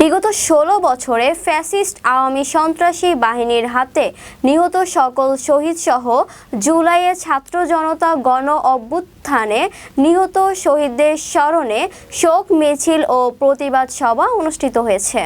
বিগত ষোলো বছরে ফ্যাসিস্ট আওয়ামী সন্ত্রাসী বাহিনীর হাতে নিহত সকল শহীদ সহ জুলাইয়ে ছাত্র জনতা গণ অভ্যুত্থানে নিহত শহীদদের স্মরণে শোক, মিছিল ও প্রতিবাদ সভা অনুষ্ঠিত হয়েছে।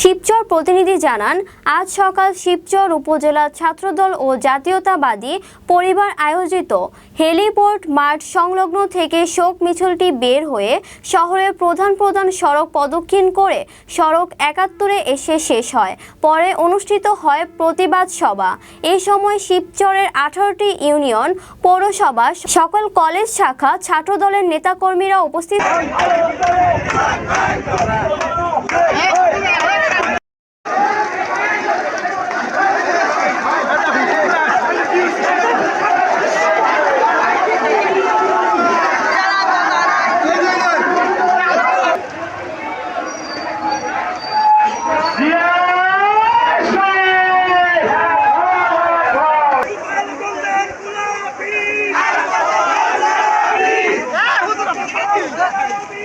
শিবচর প্রতিনিধি জানান, আজ সকাল শিবচর উপজেলা ছাত্রদল ও জাতীয়তাবাদী পরিবার আয়োজিত হেলিপোর্ট মাঠ সংলগ্ন থেকে শোক মিছিলটি বের হয়ে শহরের প্রধান প্রধান সড়ক প্রদক্ষিণ করে সড়ক একাত্তরে এসে শেষ হয়। পরে অনুষ্ঠিত হয় প্রতিবাদ সভা। এ সময় শিবচরের আঠারোটি ইউনিয়ন, পৌরসভা, সকল কলেজ শাখা, ছাত্রদলের নেতাকর্মীরা উপস্থিত। Yeah.